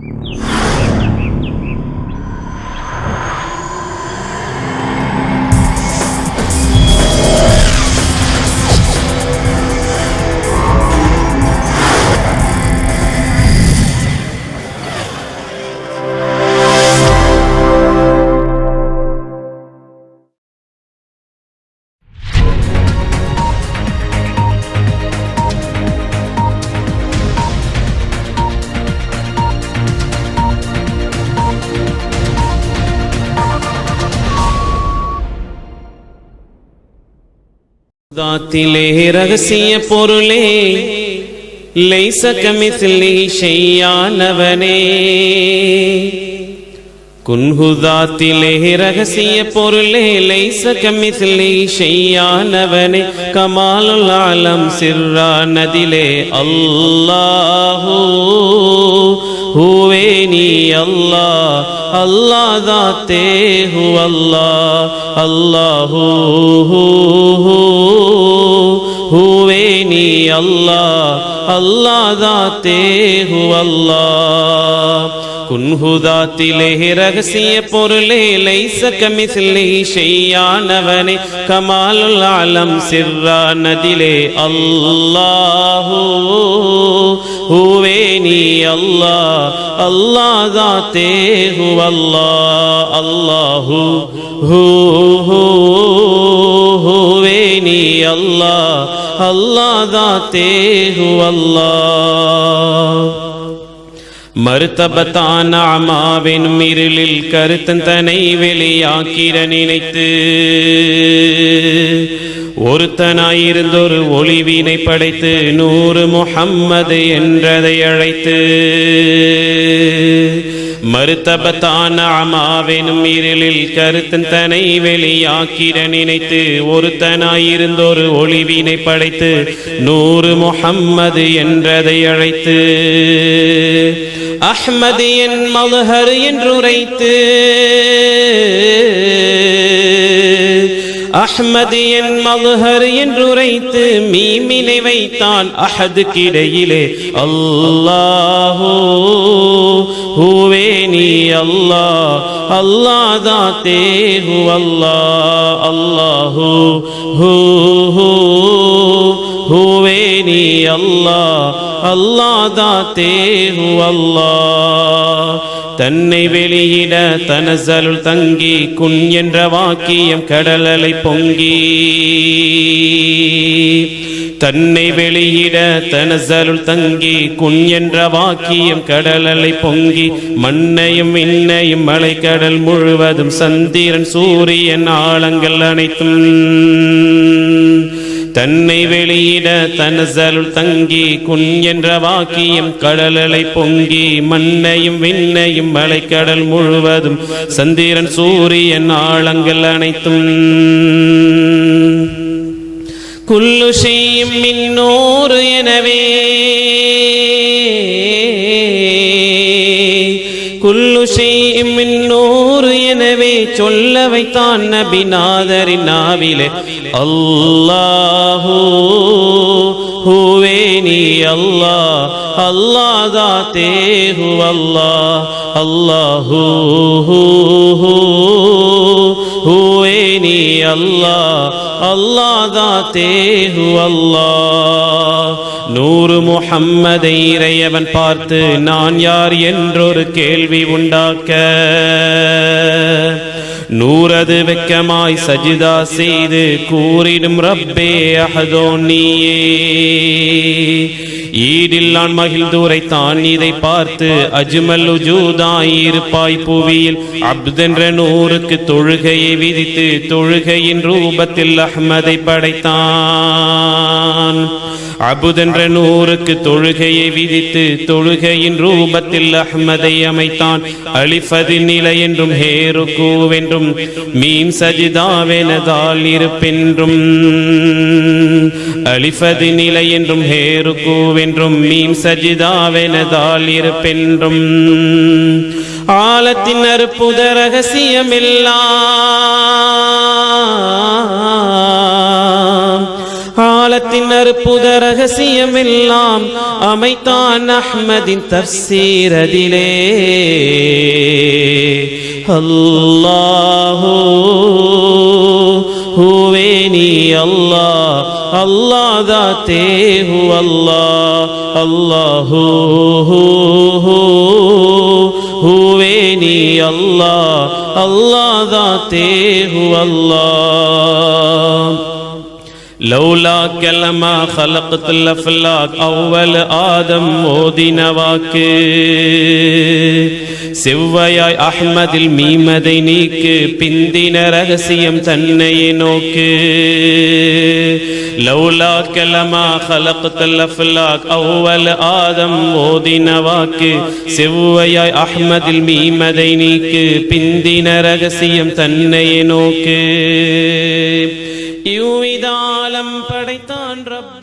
you தாத்திலே ரகசிய பொருளே லைசகமிசிலி ஷையானவனே குன்ஹுதாத்திலே ரகசிய பொருளே லைசகமிசிலி ஷையானவனே கமாலுல் ஆலம் சிர்ரா நதிலே அல்லாஹூ ஹூவே நீ அல்லாஹ் அல்லாஹ் தாத்தே ஹூ அல்லாஹ் அல்லாஹூ ஹூவே நீ அல்லாஹ் அல்லாஹ் தாத்தே ஹூ அல்லாஹ். குன்ஹுதாத்திலே ரகசிய பொருளே லைச கமிசிலே ஷெய்யானவனே. கமாலுல் ஆலம் சிர்ரா நதிலே அல்லாஹூ ஹூவே நீ அல்லாஹ் அல்லாஹ் தாத்தே ஹூ அல்லாஹ் அல்லாஹூ ஹூ ஹூ. அல்லா அல்லாஹ் தாத்தே ஹூ அல்லாஹ். மறுத்தபத்தான அமாவின் இருளில் கருத்தன் தனை வெளியாக்கிற நினைத்து ஒருத்தனாயிருந்தொரு ஒளிவினை படைத்து நூறு முஹம்மது என்றதை அழைத்து மறுத்தபத்தான அமாவெனும் இருளில் கருத்தன் தனை வெளியாக்கிட நினைத்து ஒருத்தனாயிருந்தொரு ஒளிவினை படைத்து நூறு முஹம்மது என்றதை அழைத்து அஹ்மது என் என்று என்றுரைத்து அஹ்மது என் மதுஹர் என்றுரைத்து மீமினை வைத்தான் அஹது கிடையிலே அல்லாஹூ ஹூவே நீ அல்லாஹ் அல்லாஹ் தாத்தே ஹூ அல்லாஹ் அல்லாஹூ ஹூ ஹூ ஹூவே நீ அல்லாஹ் அல்லாஹ் தாத்தே ஹூ அல்லாஹ். தன்னை வெளியிட தனசலுள் தங்கி குன் என்ற வாக்கியம் கடலலை பொங்கி. தன்னை வெளியிட தனசலுள் தங்கி குன் என்ற வாக்கியம் கடலலை பொங்கி. மண்ணையும் விண்ணையும் மலைக்கடல் முழுவதும் சந்திரன் சூரியன் ஆழங்கள் அனைத்தும். தன்னை வெளியிட தனசலுள் தங்கி குன் என்ற வாக்கியம் கடலலை பொங்கி மண்ணையும் விண்ணையும் மலைக்கடல் முழுவதும் சந்திரன் சூரியன் ஆழங்கள் அனைத்தும். குல்லு செய்யும் மின்னோரு எனவே. குல்லு செய்யும் மின்னோரு எனவே சொல்ல வைத்தான் நபிநாதரின் நாவிலே. அல்லாஹூ ஹூவே நீ அல்லாஹ் அல்லா தாத்தே ஹூ அல்லாஹ் அல்லாஹூ அல்லாஹ் அல்லாஹ் தாத்தே ஹூ அல்லாஹ். நூறு முஹம்மதை இறையவன் பார்த்து நான் யார் என்றொரு கேள்வி உண்டாக்க. நூறது வெக்கமாய் சஜிதா செய்து கூறிடும் ரப்பே அஹதோ நீயே. ஈடில்லான் மகிழ்ந்துரைத்தான் இதை பார்த்து அஜ்மல் உஜூதாய் இருப்பாய் புவியில். அப்தென்ற நூறுக்கு தொழுகையை விதித்து தொழுகையின் ரூபத்தில் அஹ்மதை படைத்தான். அபுதென்ற நூறுக்கு தொழுகையை விதித்து தொழுகையின் ரூபத்தில் அஹ்மதை அமைத்தான். அலிஃபது நிலை என்றும் ஹேருக்கூவென்றும் மீன் சஜிதாவெனதால் இருப்பென்றும். அலிஃபது நிலை என்றும் என்றும் மீன் சஜிதாவெனதால் இருப்பென்றும் ஆழத்தின் அற்புத ரகசியமெல்லாம். ஆழத்தின் அற்புத ரகசியம் எல்லாம் அமைத்தான் அஹ்மதின் தப்சீரதிலே. அல்லாஹூ ذاتے هو هو هو هو ويني الله. الله ذاتي هو الله. لولا كلمة خلقت الأفلاك أول آدم مودي نواكي செவ்வாயாய் அஹ்மதில் மீமதை நீக்கு பிந்தின ரகசியம் தன்னையே நோக்கு. லௌலா கலமா ஹலக்தல் அஃப்லாக் அவ்வல் ஆதம் ஓதின வாக்கு. செவ்வையாய் அஹ்மதில் மீமதை நீக்கு பிந்தின ரகசியம் தன்னையே நோக்கு. இவ்விதாலம் படைத்தான் ரப்ப